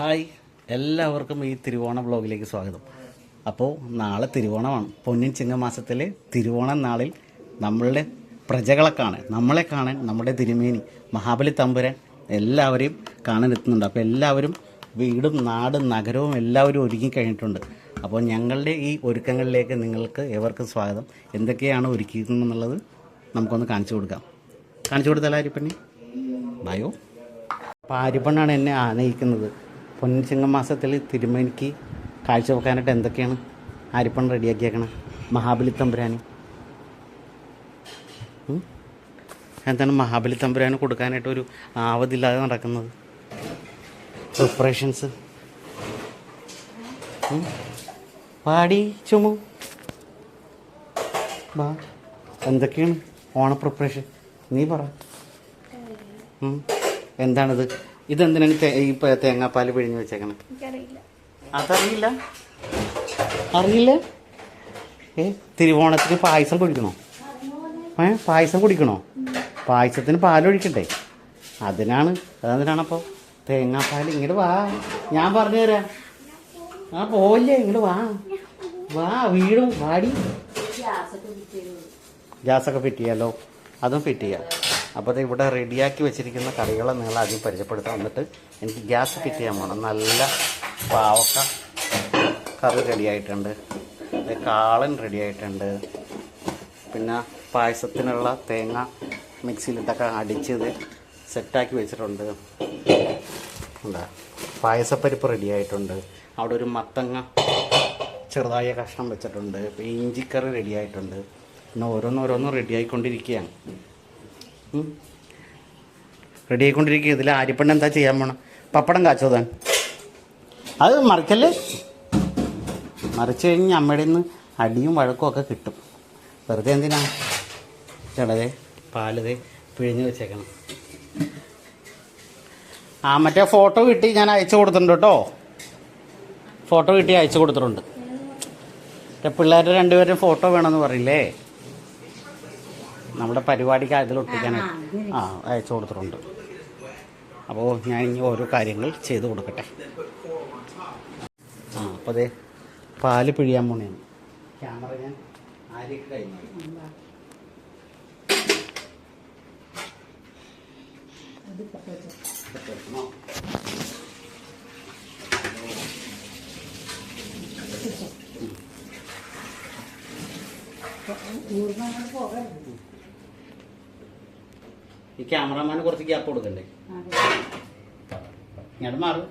Hi. എല്ലാവർക്കും ഈ തിരുവോണ ബ്ലോഗിലേക്ക് സ്വാഗതം. അപ്പോൾ നാളെ തിരുവോണമാണ്. പൊന്നിൻ ചിങ്ങമാസത്തിലെ തിരുവോണം നാളിൽ നമ്മളുടെ പ്രജകളെ കാണാൻ നമ്മളെ കാണാൻ നമ്മുടെ തിരുമേനി മഹാബലി തമ്പുരാൻ എല്ലാവരെയും കാണാൻ എത്തുന്നുണ്ട്. അപ്പോൾ എല്ലാവരും വീടും നാടും നഗരവും എല്ലാവരും ഒരുങ്ങി കഴിഞ്ഞിട്ടുണ്ട്. അപ്പോൾ ഞങ്ങളുടെ ഈ ഒരുക്കങ്ങളിലേക്ക് നിങ്ങൾക്ക് ഏവർക്കും സ്വാഗതം. എന്തൊക്കെയാണ് ഒരുക്കിയിരുന്നെന്നുള്ളത് നമുക്കൊന്ന് കാണിച്ചു കൊടുക്കാം. കാണിച്ചു കൊടുത്താലോ ബയോ ബായോ? പാരിപ്പണ്ണാണ് എന്നെ ആനയിക്കുന്നത്. പൊന്നിച്ചിങ്ങ മാസത്തിൽ തിരുമേനിക്ക് കാഴ്ചവെക്കാനായിട്ട് എന്തൊക്കെയാണ് ആരിപ്പൺ റെഡിയാക്കിയേക്കണം? മഹാബലി തമ്പുരാന്? എന്താണ് മഹാബലി തമ്പുരാന് കൊടുക്കാനായിട്ട് ഒരു ആവതില്ലാതെ നടക്കുന്നത്? പ്രിപ്പറേഷൻസ് പാടി ചുമു. ബാ. എന്തൊക്കെയാണ് ഓണ പ്രിപ്പറേഷൻ നീ പറ. എന്താണിത്? ഇതെന്തിനാണ് ഈ തേങ്ങാപ്പാൽ പിഴിഞ്ഞ് വെച്ചേക്കണം? എനിക്കറിയില്ല. അതറിയില്ല? അറിയില്ല? ഏ തിരുവോണത്തിന് പായസം കുടിക്കണോ ഏ പായസം കുടിക്കണോ? പായസത്തിന് പാലൊഴിക്കണ്ടേ? അതിനാണ് അതെന്തിനാണപ്പോൾ തേങ്ങാപ്പാൽ ഇങ്ങോട്ട് വാ. ഞാൻ പറഞ്ഞു തരാം. ആ പോയില്ലേ ഇങ്ങോട്ട് വാ. വാ വീടും വാടി. ഗ്യാസൊക്കെ ഫിറ്റ് ചെയ്യാലോ? അതും ഫിറ്റ് ചെയ്യാം. അപ്പോൾ ഇവിടെ റെഡിയാക്കി വെച്ചിരിക്കുന്ന കറികളെ നിങ്ങൾ ആദ്യം പരിചയപ്പെടുത്താം. എന്നിട്ട് എനിക്ക് ഗ്യാസ് ഫിറ്റ് ചെയ്യാൻ വേണം നല്ല പാവക്ക കറി റെഡിയായിട്ടുണ്ട് കാളൻ റെഡിയായിട്ടുണ്ട് പിന്നെ പായസത്തിനുള്ള തേങ്ങ മിക്സിയിലിട്ടൊക്കെ അടിച്ചത് സെറ്റാക്കി വെച്ചിട്ടുണ്ട്. എന്താ പായസപ്പരിപ്പ് റെഡിയായിട്ടുണ്ട് അവിടെ ഒരു മത്തങ്ങ ചെറുതായ കഷ്ണം വെച്ചിട്ടുണ്ട്. ഇഞ്ചിക്കറി റെഡി ആയിട്ടുണ്ട്. പിന്നെ ഓരോന്നോരോന്നും റെഡി ആയിക്കൊണ്ടിരിക്കുകയാണ്. റെഡി ആയിക്കൊണ്ടിരിക്കുക ഇതിൽ ആര്യപ്പണ്ണ എന്താ ചെയ്യാൻ പോണം? പപ്പടം കാച്ചോ താൻ? അത് മറിക്കല്ലേ? മറിച്ച് കഴിഞ്ഞ് അമ്മയുടെ നിന്ന് അടിയും വഴക്കും ഒക്കെ കിട്ടും. വെറുതെ എന്തിനാ? ചിലതേ പാലതെ പിഴിഞ്ഞ് വെച്ചേക്കണം. ആ മറ്റേ ഫോട്ടോ കിട്ടി ഞാൻ അയച്ചു കൊടുത്തിട്ടുണ്ട് കേട്ടോ. ഫോട്ടോ കിട്ടി അയച്ചു കൊടുത്തിട്ടുണ്ട്. പിള്ളേരുടെ രണ്ടുപേരും ഫോട്ടോ വേണമെന്ന് പറയില്ലേ? നമ്മുടെ പരിപാടിക്ക് അതിൽ ഒട്ടിക്കാനായിട്ട് ആ അയച്ചു കൊടുത്തിട്ടുണ്ട്. അപ്പോൾ ഞാൻ ഇനി ഓരോ കാര്യങ്ങൾ ചെയ്ത് കൊടുക്കട്ടെ. ആ അപ്പോൾ അതെ പാൽ പിഴിയാൻ പോണേന്ന്. ക്യാമറ ഞാൻ ആരെയൊക്കെ കഴിഞ്ഞു ഈ ക്യാമറമാന് കുറച്ച് ഗ്യാപ്പ് കൊടുക്കണ്ടേ? ഇങ്ങോട്ട് മാറും.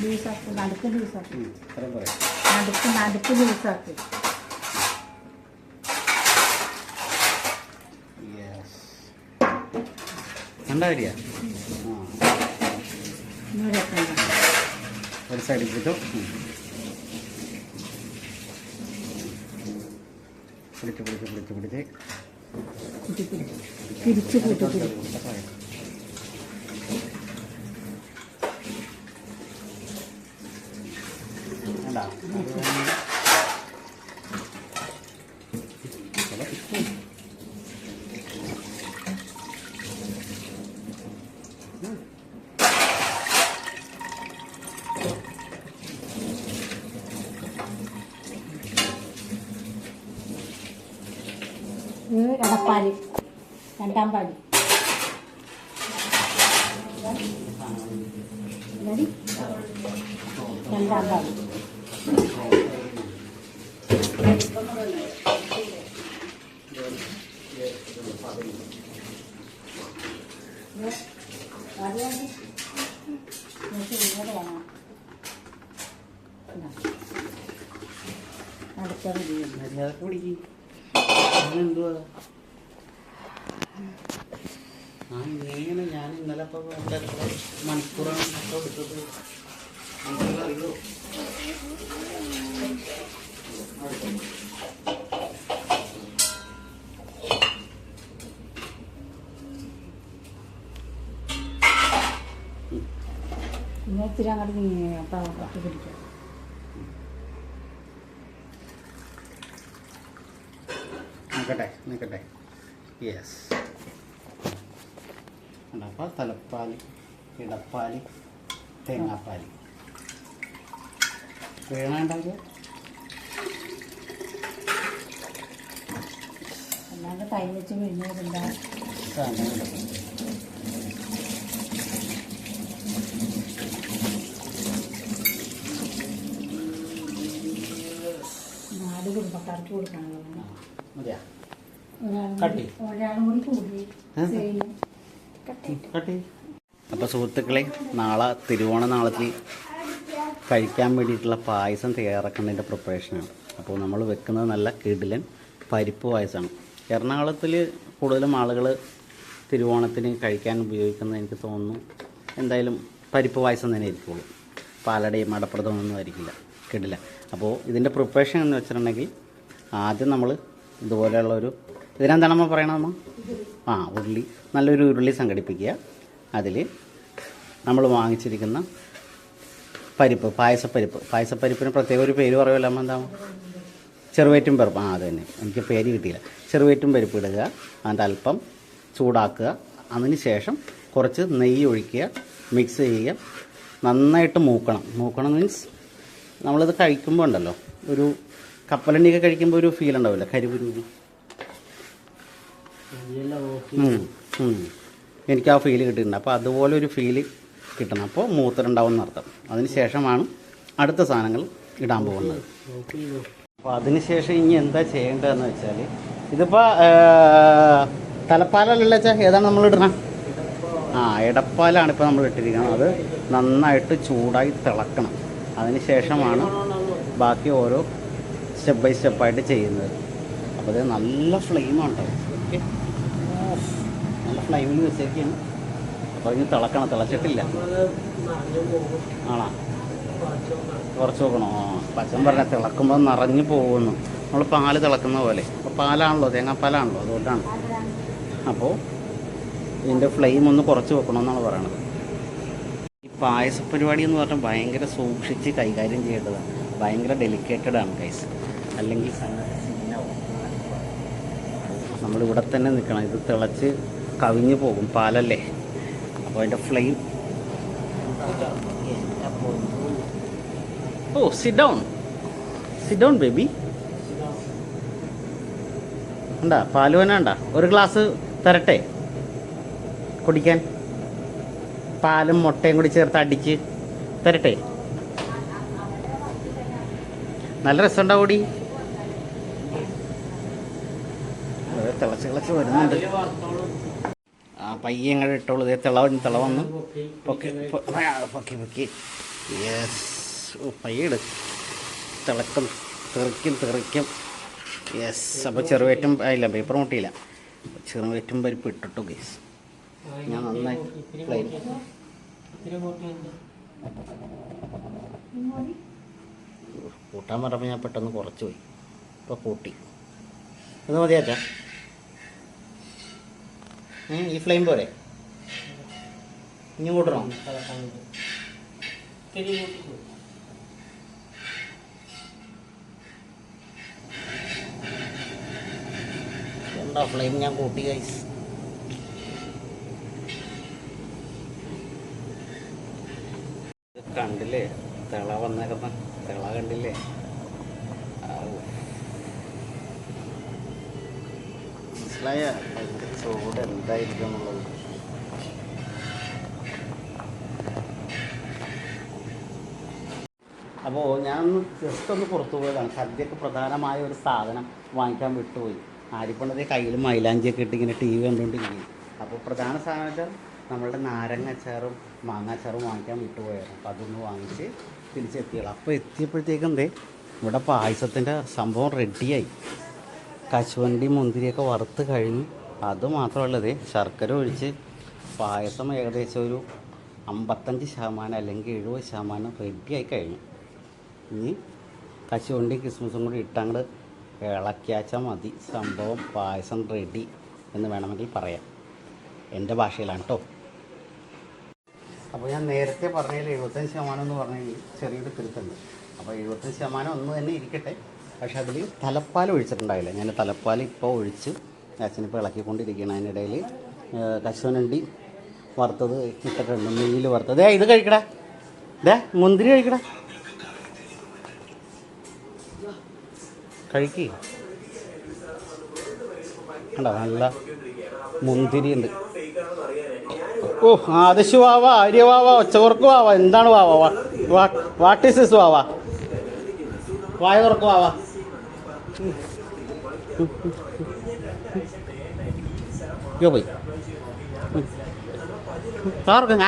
ലൂസാക്ക് നടുക്ക് ലൂസാക്ക് നടുക്ക് നടുക്ക് ലൂസാക്ക് ഒരു സൈഡിൽ കിട്ടും പിടിച്ച് പിടിച്ച് പിടിച്ച് പിടിച്ച് കുട്ടി പിടിച്ച് തിരിച്ച് കൂട്ടി പിടിച്ച് കണ്ടാ? ഇത് ഇടപ്പാൽ രണ്ടാം പാൽ? രണ്ടാം പാൽ അടുത്തത് ചെയ്യും മര്യാദ കുടിക്ക് എന്തുവാ ആ ഇങ്ങനെ ഞാൻ ഇന്നലെ ഇപ്പോൾ മണിക്കൂറാണ് എടുത്തത്. അറിയോ? ഇങ്ങനെ ഇത്തിരി അങ്ങോട്ട് പിടിക്കാം. നിൽക്കട്ടെ നിൽക്കട്ടെ യെസ് അപ്പോൾ തലപ്പാൽ ഇടപ്പാൽ തേങ്ങാപ്പാൽ വേണുണ്ടാക്കിയ അല്ലാണ്ട് കൈ വെച്ച് പിഴിഞ്ഞിട്ടുണ്ടാ നാല് കുടുംബക്കാർക്ക് കൊടുക്കാനുള്ളത് മതിയാ അപ്പോൾ സുഹൃത്തുക്കളെ നാളെ തിരുവോണ നാളത്തിൽ കഴിക്കാൻ വേണ്ടിയിട്ടുള്ള പായസം തയ്യാറാക്കുന്നതിന്റെ പ്രിപ്പറേഷനാണ്. അപ്പോൾ നമ്മൾ വെക്കുന്നത് നല്ല കിടിലൻ പരിപ്പ് പായസമാണ്. എറണാകുളത്തിൽ കൂടുതലും ആളുകൾ തിരുവോണത്തിന് കഴിക്കാൻ ഉപയോഗിക്കുന്നത് എനിക്ക് തോന്നുന്നു എന്തായാലും പരിപ്പ് പായസം തന്നെ ആയിരിക്കുള്ളൂ. പാലടയും മടപ്രഥമൊന്നും ആയിരിക്കില്ല കിടില. അപ്പോൾ ഇതിന്റെ പ്രിപ്പറേഷൻ എന്ന് വെച്ചിട്ടുണ്ടെങ്കിൽ ആദ്യം നമ്മൾ ഇതുപോലെയുള്ള ഒരു ഇതിനെന്താണ് നമ്മൾ പറയണത് നമ്മ ആ ഉരുളി. നല്ലൊരു ഉരുളി സംഘടിപ്പിക്കുക. അതിൽ നമ്മൾ വാങ്ങിച്ചിരിക്കുന്ന പരിപ്പ് പായസപ്പരിപ്പ്. പായസപ്പരിപ്പിന് പ്രത്യേക ഒരു പേര് പറയുമല്ലോ അമ്മ എന്താ? ചെറുവേറ്റും പരിപ്പ്. ആ അത് എനിക്ക് പേര് കിട്ടിയില്ല. ചെറുവേറ്റും പരിപ്പ് ഇടുക. അതിന്റെ അല്പം ചൂടാക്കുക. അതിന് ശേഷം കുറച്ച് നെയ്യ് ഒഴിക്കുക. മിക്സ് ചെയ്യുക. നന്നായിട്ട് മൂക്കണം. മൂക്കണം മീൻസ് നമ്മളിത് കഴിക്കുമ്പോൾ ഉണ്ടല്ലോ ഒരു കപ്പലണ്ടിയൊക്കെ കഴിക്കുമ്പോൾ ഒരു ഫീൽ ഉണ്ടാവില്ല. ഉം. എനിക്ക് ആ ഫീൽ കിട്ടിയിട്ടുണ്ട്. അപ്പോൾ അതുപോലെ ഒരു ഫീൽ കിട്ടണം. അപ്പോൾ മൂത്രണ്ടാവും എന്നർത്ഥം. അതിന് ശേഷമാണ് അടുത്ത സാധനങ്ങൾ ഇടാൻ പോകുന്നത്. അപ്പോൾ അതിന് ശേഷം ഇനി എന്താ ചെയ്യേണ്ടതെന്ന് വെച്ചാൽ ഇതിപ്പോൾ തലപ്പാലല്ല ഏതാണ് നമ്മൾ ഇടണം? ആ ഇടപ്പാലാണ് ഇപ്പോൾ നമ്മൾ ഇട്ടിരിക്കുന്നത്. അത് നന്നായിട്ട് ചൂടായി തിളക്കണം. അതിന് ശേഷമാണ് ബാക്കി ഓരോ സ്റ്റെപ്പ് ബൈ സ്റ്റെപ്പായിട്ട് ചെയ്യുന്നത്. അപ്പോൾ ഇത് നല്ല ഫ്ലെയിമാണ് കേട്ടോ ഓക്കെ. നല്ല ഫ്ലെയിമിൽ വെച്ചേക്കാണ്. അപ്പോൾ ഇനി തിളക്കണം. തിളച്ചിട്ടില്ല. ആണോ? കുറച്ച് നോക്കണോ ആ പച്ചൻ പറഞ്ഞ തിളക്കുമ്പോൾ നിറഞ്ഞു പോകുന്നു. നമ്മൾ പാൽ തിളക്കുന്ന പോലെ. അപ്പോൾ പാലാണല്ലോ? തേങ്ങാപ്പാലാണല്ലോ? അതുകൊണ്ടാണ്. അപ്പോൾ ഇതിന്റെ ഫ്ലെയിം ഒന്ന് കുറച്ച് വെക്കണമെന്നാണ് പറയണത്. ഈ പായസ പരിപാടി എന്ന് പറഞ്ഞാൽ ഭയങ്കര സൂക്ഷിച്ച് കൈകാര്യം ചെയ്യേണ്ടതാണ്. ഭയങ്കര ഡെലിക്കേറ്റഡ് ആണ് കൈസ് അല്ലെങ്കിൽ. നമ്മളിവിടെ തന്നെ നിൽക്കണം ഇത് തിളച്ച് കവിഞ്ഞു പോകും പാലല്ലേ? അപ്പോൾ അതിന്റെ ഫ്ലെയിം ഓ sit down sit down baby ഉണ്ടാ പാൽ വേന ഉണ്ടാ ഒരു ഗ്ലാസ് തരട്ടെ? കുടിക്കാൻ. പാലും മുട്ടയും കൂടി ചേർത്ത് അടിച്ച് തരട്ടെ? നല്ല രസമുണ്ടാവും കൂടി? തിളച്ച് തിളച്ച് വരുന്നുണ്ട്. ആ പയ്യെ ഇങ്ങോട്ട് ഇട്ടോളൂ ഇതേ തിളവന്ന് തിളവന്ന് പൊക്കി പൊക്കി. പൊക്കി യെസ് തിളക്കും തെറിക്കും തെറിക്കും. യെസ് അപ്പോൾ ചെറുവേറ്റും ഇല്ല പേപ്പർ മുട്ടിയില്ല. ചെറുവേറ്റും പരിപ്പ് ഇട്ടിട്ടു ഗേസ് ഞാൻ നന്നായി കൂട്ടാൻ പറഞ്ഞപ്പോൾ ഞാൻ പെട്ടെന്ന് കുറച്ച് പോയി ഇപ്പോൾ കൂട്ടി. ഇത് മതിയാച്ചാ ഈ ഫ്ലെയിം പോരെ. എന്താ ഫ്ലെയിം ഞാൻ കൂട്ടി കൈസ് കണ്ടില്ലേ? തിള വന്നേക്കുന്ന തിള കണ്ടില്ലേ? മനസ്സിലായ ചൂട് എന്തായിരിക്കും എന്നുള്ളത് അപ്പോൾ ഞാൻ ജസ്റ്റ് ഒന്ന് പുറത്തു പോയതാണ്. സദ്യക്ക് പ്രധാനമായ ഒരു സാധനം വാങ്ങിക്കാൻ വിട്ടുപോയി. ആരിപ്പണത് കയ്യിൽ മൈലാഞ്ചിയൊക്കെ ഇട്ട് ഇങ്ങനെ ടി വി കണ്ടുകൊണ്ടിരിക്കും അപ്പോൾ പ്രധാന സാധനം വെച്ചാൽ നമ്മളുടെ നാരങ്ങാച്ചാറും മാങ്ങാച്ചാറും വാങ്ങിക്കാൻ വിട്ടുപോയായിരുന്നു അപ്പോൾ അതൊന്ന് വാങ്ങിച്ച് തിരിച്ചെത്തിയുള്ളൂ അപ്പോൾ എത്തിയപ്പോഴത്തേക്കും എന്തേ ഇവിടെ പായസത്തിന്റെ സംഭവം റെഡിയായി കശുവണ്ടി മുന്തിരിയൊക്കെ വറുത്ത് കഴിഞ്ഞു അത് മാത്രമല്ലത് ശർക്കര ഒഴിച്ച് പായസം ഏകദേശം ഒരു അമ്പത്തഞ്ച് ശതമാനം അല്ലെങ്കിൽ എഴുപത് ശതമാനം റെഡിയായി കഴിഞ്ഞു. ഇനി കശുവണ്ടി ക്രിസ്മസും കൂടി ഇട്ടങ്ങട് ഇളക്കിയാച്ചാൽ മതി. സംഭവം പായസം റെഡി എന്ന് വേണമെങ്കിൽ പറയാം. എന്റെ ഭാഷയിലാണ് കേട്ടോ അപ്പോൾ ഞാൻ നേരത്തെ പറഞ്ഞതിൽ എഴുപത്തഞ്ച് ശതമാനം എന്ന് പറഞ്ഞാൽ ചെറിയൊരു തിരുത്തുണ്ട് അപ്പോൾ എഴുപത്തഞ്ച് ശതമാനം ഒന്ന് തന്നെ ഇരിക്കട്ടെ. പക്ഷെ അതിൽ തലപ്പാൽ ഒഴിച്ചിട്ടുണ്ടായില്ല. ഞാൻ തലപ്പാൽ ഇപ്പോൾ ഒഴിച്ച് അച്ഛനിപ്പോൾ ഇളക്കിക്കൊണ്ടിരിക്കുകയാണ്. അതിനിടയിൽ കശുവനണ്ടി വറുത്തത് ഇട്ടിട്ടുണ്ട്. നെയ്യിൽ വറുത്തത്. ഏ ഇത് കഴിക്കടാ. ദേ മുന്തിരി കഴിക്കടാ. കഴിക്കേ. കണ്ടോ? നല്ല മുന്തിരി ഉണ്ട്. ഓ ആദശു വാവ ആര്യ വാവ ഒച്ചവർക്ക് വാവ. എന്താണ് വാവ? വാട്ട് ഈസ് ദിസ് വാവ? വായ തുറക്ക് വാവ. യോ പോയി തുറക്കുങ്ങ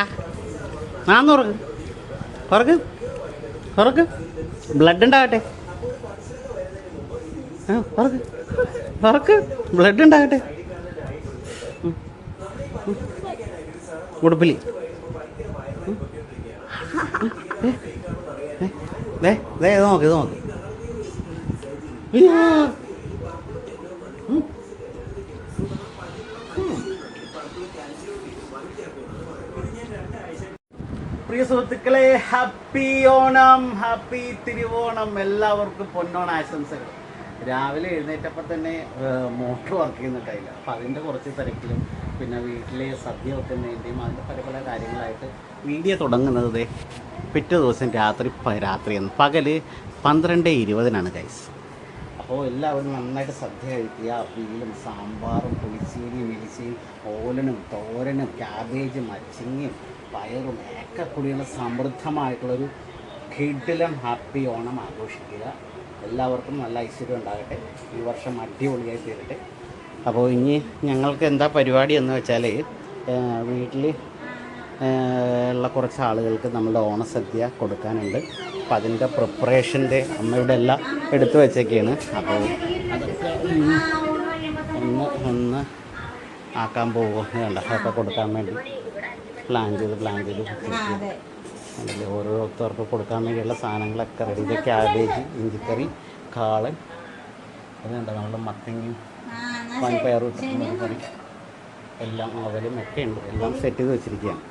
നാന്ന് തുറക്ക് തുറക്ക് ബ്ലഡ് ഉണ്ടാകട്ടെ തുറക്ക് തുറക്ക് ബ്ലഡ് ഉണ്ടാകട്ടെ നോക്ക് നോക്ക് അയ്യോ. പ്രിയ സുഹൃത്തുക്കളെ ഹാപ്പി ഓണം ഹാപ്പി തിരുവോണം. എല്ലാവർക്കും പൊന്നോണ ആശംസകൾ. രാവിലെ എഴുന്നേറ്റപ്പോൾ തന്നെ മോട്ടർ വർക്ക് ചെയ്യുന്നുണ്ടായില്ല അപ്പം അതിന്റെ കുറച്ച് തിരക്കിലും പിന്നെ വീട്ടിലെ സദ്യ വെക്കുന്നതിന്റെയും അതിന്റെ പല പല കാര്യങ്ങളായിട്ട് വീഡിയോ തുടങ്ങുന്നത് പിറ്റേ ദിവസം രാത്രി രാത്രിയെന്ന് പകൽ പന്ത്രണ്ട് ഇരുപതിനാണ് ഗൈസ് അപ്പോൾ എല്ലാവരും നന്നായിട്ട് സദ്യ കഴിക്കുക അവിയലും സാമ്പാറും പുളിശ്ശേരിയും എലിശ്ശേരിയും ഓലനും തോരനും ക്യാബേജും അച്ചിങ്ങയും പയറും ഒക്കെ കൂടിയുള്ള സമൃദ്ധമായിട്ടുള്ളൊരു കിഡിലം ഹാപ്പി ഓണം ആഘോഷിക്കുക. എല്ലാവർക്കും നല്ല ഐശ്വര്യം ഉണ്ടാകട്ടെ. ഈ വർഷം അടിപൊളിയായി തീരട്ടെ. അപ്പോൾ ഇനി ഞങ്ങൾക്ക് എന്താ പരിപാടി എന്ന് വെച്ചാൽ വീട്ടിൽ ഉള്ള കുറച്ച് ആളുകൾക്ക് നമ്മൾ ഓണസദ്യ കൊടുക്കാനുണ്ട്. അപ്പം അതിന്റെ പ്രിപ്പറേഷന്റെ അമ്മയുടെ എല്ലാം എടുത്തു വെച്ചേക്കാണ്. അപ്പോൾ അതൊക്കെ ഒന്ന് ഒന്ന് ആക്കാൻ പോകും വേണ്ട അതൊക്കെ കൊടുക്കാൻ വേണ്ടി പ്ലാൻ ചെയ്ത് പ്ലാൻ ചെയ്ത് അല്ലെങ്കിൽ അതിൽ ഓരോരുത്തർക്ക് കൊടുക്കാൻ വേണ്ടിയുള്ള സാധനങ്ങളൊക്കെ റെഡി ഇത് ക്യാബേജ് ഇഞ്ചിക്കറി കാളൻ അത് കണ്ടോ? നമ്മുടെ മത്തങ്ങയും വൻപയറും കറി എല്ലാം അവലും ഒക്കെ ഉണ്ട്. എല്ലാം സെറ്റ് ചെയ്ത് വെച്ചിരിക്കുകയാണ്.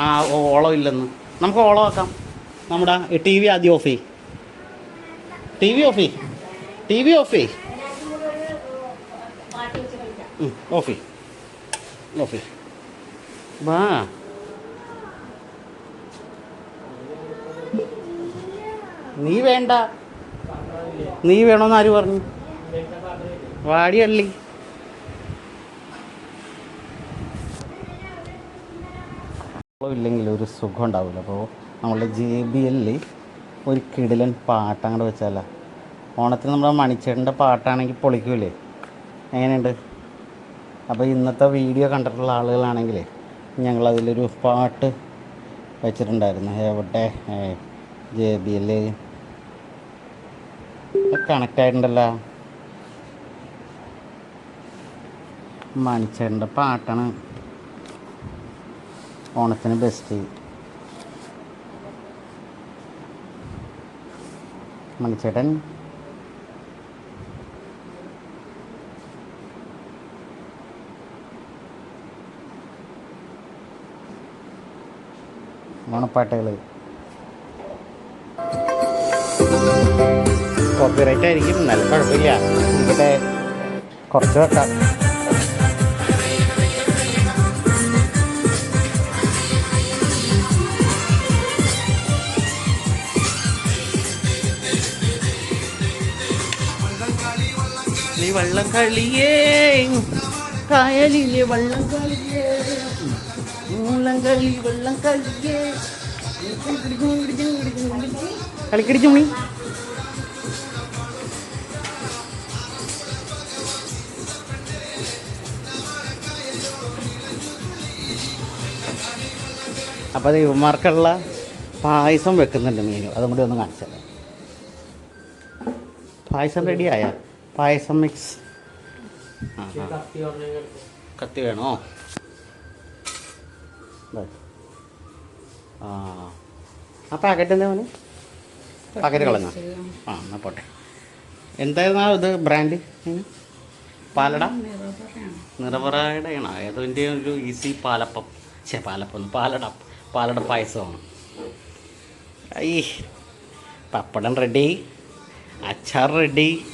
ആ ഓളം ഇല്ലെന്ന്. നമുക്ക് ഓളം ആക്കാം. നമ്മുടെ ടി വി ആദ്യം ഓഫ് ചെയ് ടി വി ഓഫ് ചെയ് ടി വി ഓഫ് ചെയ് ഓഫ് ചെയ് ഓഫ് ചെയ് വാ. നീ വേണ്ട. നീ വേണമെന്ന് ആര് പറഞ്ഞു? വാടിയള്ളി ഇല്ലെങ്കിൽ ഒരു സുഖം ഉണ്ടാവില്ല. അപ്പോൾ നമ്മളുടെ ജെ ബി എല്ലിൽ ഒരു കിടിലൻ പാട്ട് അങ്ങോട്ട് വെച്ചാല. ഓണത്തിന് നമ്മുടെ മണിച്ചേട്ടന്റെ പാട്ടാണെങ്കിൽ പൊളിക്കൂലേ? എങ്ങനെയുണ്ട്? അപ്പോൾ ഇന്നത്തെ വീഡിയോ കണ്ടിട്ടുള്ള ആളുകളാണെങ്കിൽ ഞങ്ങളതിലൊരു പാട്ട് വെച്ചിട്ടുണ്ടായിരുന്നു. എവിടെ? ജെ ബി എൽ കണക്റ്റ് ആയിട്ടുണ്ടല്ലോ. മണിച്ചേട്ടന്റെ പാട്ടാണ് ഓണത്തിന് ബെസ്റ്റ് മണിച്ചേട്ടൻ. ഓണപ്പാട്ടുകൾ കോപ്പിറൈറ്റ് ആയിരിക്കും നല്ല കുഴപ്പമില്ല. ഇവിടെ കുറച്ച് വെക്കാം. വള്ളം കളിയേ. കായലിലെ വള്ളം കളിയേ. മൂളം കളി വെള്ളം കളിയേ. ദൈവന്മാർക്കുള്ള പായസം വെക്കുന്നുണ്ട് മീനു. അതും കൂടി ഒന്ന് കാണിച്ചത് പായസം റെഡിയായ പായസം മിക്സ്. കത്തി വേണോ? ആ. ആ പാക്കറ്റ് എന്താ മോനെ? പാക്കറ്റ് കളഞ്ഞോ? ആ എന്നാൽ പോട്ടെ. എന്തായിരുന്നു ഇത് ബ്രാൻഡ് പാലട? നിറവറയുടെ ഏതോ എന്റെ ഒരു ഈസി പാലപ്പം. ചേ പാലപ്പം പാലട. പാലട പായസമാണ്. ഈ പപ്പടം റെഡി അച്ചാർ റെഡി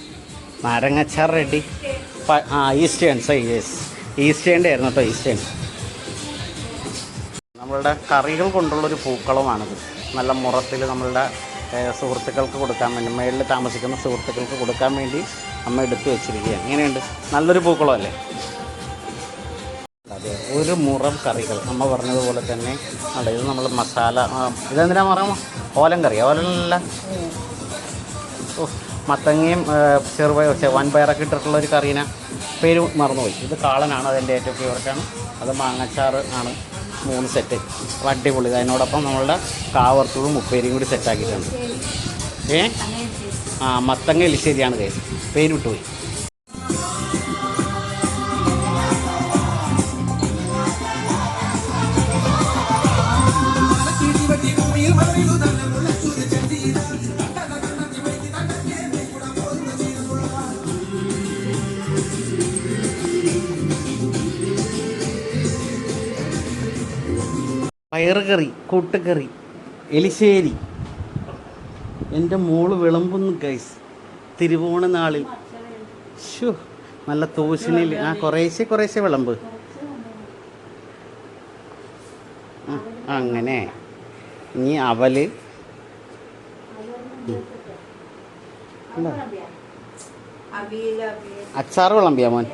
നാരങ്ങച്ചാർ റെഡി. ആ ഈസ്റ്റേൺ സൈ യെസ് ഈസ്റ്റേണിന്റെ ആയിരുന്നു കേട്ടോ ഈസ്റ്റേൺ. നമ്മളുടെ കറികൾ കൊണ്ടുള്ളൊരു പൂക്കളമാണിത്. നല്ല മുറത്തിൽ നമ്മളുടെ സുഹൃത്തുക്കൾക്ക് കൊടുക്കാൻ വേണ്ടി മേളിൽ താമസിക്കുന്ന സുഹൃത്തുക്കൾക്ക് കൊടുക്കാൻ വേണ്ടി അമ്മ എടുത്തു വെച്ചിരിക്കുകയാണ്. ഇങ്ങനെയുണ്ട്. നല്ലൊരു പൂക്കളമല്ലേ? അതെ ഒരു മുറം കറികൾ. അമ്മ പറഞ്ഞതുപോലെ തന്നെ അല്ല ഇത് നമ്മൾ മസാല ഇതെന്തിനാ പറയാമോ ഓലം കറി ഓലല്ല ഓ മത്തങ്ങയും ചെറുപയർ വൻപയറൊക്കെ ഇട്ടിട്ടുള്ള ഒരു കറീന. പേര് മറന്നുപോയി. ഇത് കാളനാണ് അതിന്റെ ഏറ്റവും ഫേവററ്റാണ് അത് മാങ്ങച്ചാറ് ആണ്. മൂന്ന് സെറ്റ് അടിപൊളി. അതിനോടൊപ്പം നമ്മളുടെ കാവർത്തതും ഉപ്പേരിയും കൂടി സെറ്റാക്കിയിട്ടുണ്ട് ഏ? ആ മത്തങ്ങ എലിശ്ശേരിയാണ് കേസ് പേര് പയറുകറി കൂട്ടുകറി. എലിശ്ശേരി. എന്റെ മോൾ വിളമ്പുന്നു ഗൈസ് തിരുവോണ നാളിൽ. ഷു നല്ല തോശിനിൽ. ആ കുറേശ്ശെ കുറേശ്ശെ വിളമ്പ്. അങ്ങനെ. ഇനി അവൽ. അച്ചാറ് വിളമ്പിയാ മോൻ.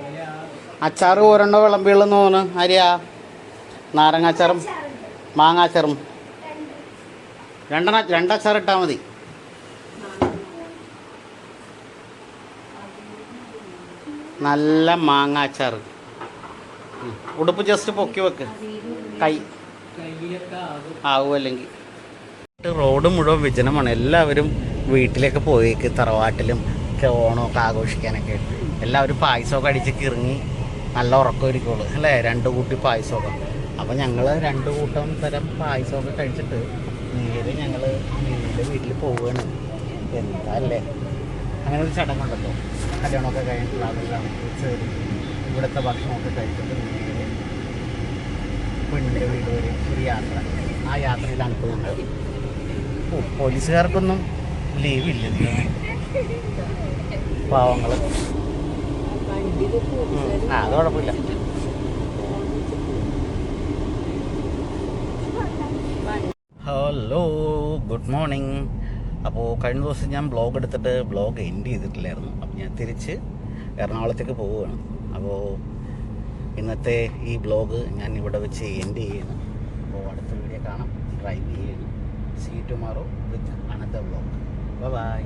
അച്ചാറ് ഒരെണ്ണോ വിളമ്പിയുള്ളെന്ന് തോന്നുന്നു. ആര്യാ? നാരങ്ങാച്ചാറും. മാങ്ങാച്ചാറും രണ്ടെണ്ണ രണ്ടച്ചാർ ഇട്ടാൽ മതി. നല്ല മാങ്ങാച്ചാർ ഉടുപ്പ് ജസ്റ്റ് പൊക്കി വെക്ക്. കൈ. ആവും അല്ലെങ്കിൽ റോഡ് മുഴുവൻ വിജനമാണ്. എല്ലാവരും വീട്ടിലേക്ക് പോയേക്ക് തറവാട്ടിലും ഓണമൊക്കെ ആഘോഷിക്കാനൊക്കെ എല്ലാവരും പായസമൊക്കെ അടിച്ച് കിറങ്ങി നല്ല ഉറക്കം ഇരിക്കുള്ളൂ അല്ലേ? രണ്ട് കൂട്ടി പായസമൊക്കെ. അപ്പോൾ ഞങ്ങൾ രണ്ട് കൂട്ടം തരം പായസമൊക്കെ കഴിച്ചിട്ട് നേരെ ഞങ്ങൾ വീട്ടിൽ വീട്ടിൽ പോവുകയാണ് എന്താ അല്ലേ അങ്ങനെ ഒരു ചടങ്ങുണ്ടല്ലോ കല്യാണമൊക്കെ കഴിഞ്ഞിട്ടുള്ള ആളുകളാണ്. ഇവിടുത്തെ ഭക്ഷണമൊക്കെ കഴിച്ചിട്ട് നേരെ പെണ്ണിന്റെ വീട് വരെ ഒരു യാത്ര. ആ യാത്രയിലാണ് ഇപ്പോൾ ഞങ്ങൾ പോലീസുകാർക്കൊന്നും ലീവ് ഇല്ല ഇതിന്. പാവങ്ങൾ ആ അത് കുഴപ്പമില്ല. ഹലോ ഗുഡ് മോർണിംഗ് അപ്പോൾ കഴിഞ്ഞ ദിവസം ഞാൻ ബ്ലോഗ് എടുത്തിട്ട് ബ്ലോഗ് എൻഡ് ചെയ്തിട്ടില്ലായിരുന്നു. അപ്പോൾ ഞാൻ തിരിച്ച് എറണാകുളത്തേക്ക് പോവുകയാണ്. അപ്പോൾ ഇന്നത്തെ ഈ ബ്ലോഗ് ഞാൻ ഇവിടെ വെച്ച് എൻഡ് ചെയ്യുന്നു അപ്പോൾ അടുത്ത വീഡിയോ കാണാം. ഡ്രൈവ് ചെയ്യുന്നു see tomorrow with another blog bye